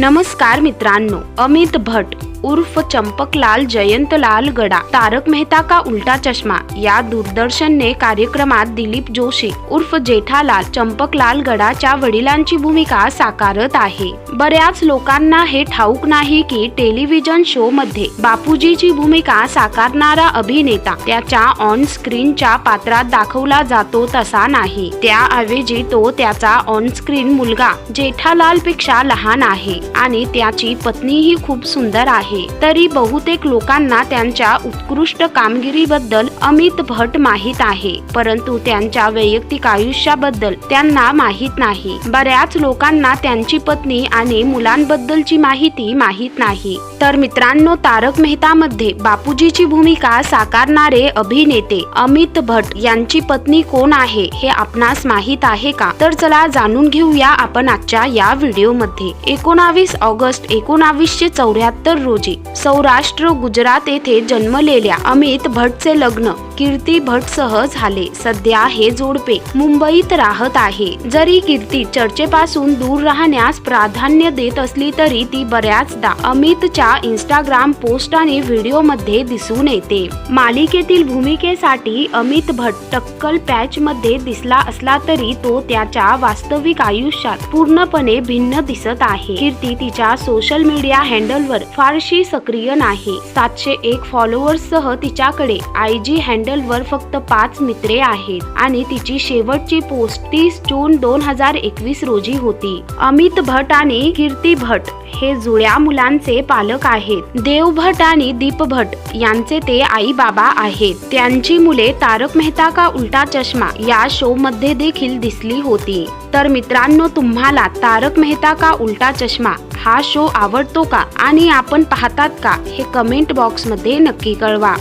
नमस्कार मित्रांनो अमित भट. उर्फ चंपकलाल जयंतलाल गडा तारक मेहता का उल्टा चष्मा? या दूरदर्शनने कार्यक्रमात दिलीप जोशी उर्फ जेठालाल चंपकलाल गडाच्या वडिलांची भूमिका साकारत आहे. बऱ्याच लोकांना हे ठाऊक नाही की टेलिव्हिजन शो मध्ये बापूजीची भूमिका साकारणारा अभिनेता त्याच्या ऑन स्क्रीनच्या पात्रात दाखवला जातो तसा नाही. त्याऐवजी तो त्याचा ऑन स्क्रीन मुलगा जेठालाल पेक्षा लहान आहे आणि त्याची पत्नीही खूप सुंदर आहे. तरी बहुतेक लोकांना त्यांच्या उत्कृष्ट कामगिरीबद्दल अमित भट माहीत आहे परंतु त्यांच्या वैयक्तिक आयुष्याबद्दल त्यांना माहीत नाही. बऱ्याच लोकांना त्यांची पत्नी आणि मुलांबद्दलची माहिती माहीत नाही. तर मित्रांनो तारक मेहता मध्ये बापूजीची भूमिका साकारणारे अभिनेते अमित भट यांची पत्नी कोण आहे हे आपणास माहीत आहे का? तर चला जाणून घेऊया आपण आजच्या या व्हिडिओमध्ये. एकोणावीस ऑगस्ट एकोणावीसशे चौऱ्याहत्तर रोजी सौराष्ट्र गुजरात येथे जन्मलेल्या अमित भटचे लग्न No, कीर्ती भट सह झाले सध्या हे जोडपे मुंबईत राहत आहे. जरी कीर्ती चर्चेपासून दूर राहण्यास प्राधान्य देत असली तरी ती बऱ्याचदा अमितच्या इंस्टाग्राम पोस्ट आणि व्हिडिओमध्ये दिसून येते. मालिकेतील भूमिकेसाठी अमित भट टक्कल पॅच मध्ये दिसला असला तरी तो त्याच्या वास्तविक आयुष्यात पूर्णपणे भिन्न दिसत आहे. कीर्ती तिच्या सोशल मीडिया हँडलवर फारशी सक्रिय नाही. सातशे एक फॉलोअर्स सह तिच्याकडे आय जी हँडलवर फक्त पाच मित्रे आहेत आणि तिची शेवटची पोस्ट तीस जून दोन हजार एकवीस रोजी होती. अमित भट आणि कीर्ती भट हे जुळ्या मुलांचे पालक आहेत. देव भट आणि दीप भट यांचे ते आई बाबा आहेत. त्यांची मुले तारक मेहता का उलटा चष्मा या शो मध्ये देखील दिसली होती. तर मित्रांनो तुम्हाला तारक मेहता का उलटा चष्मा हा शो आवडतो का आणि आपण पाहतात का हे कमेंट बॉक्समध्ये नक्की कळवा.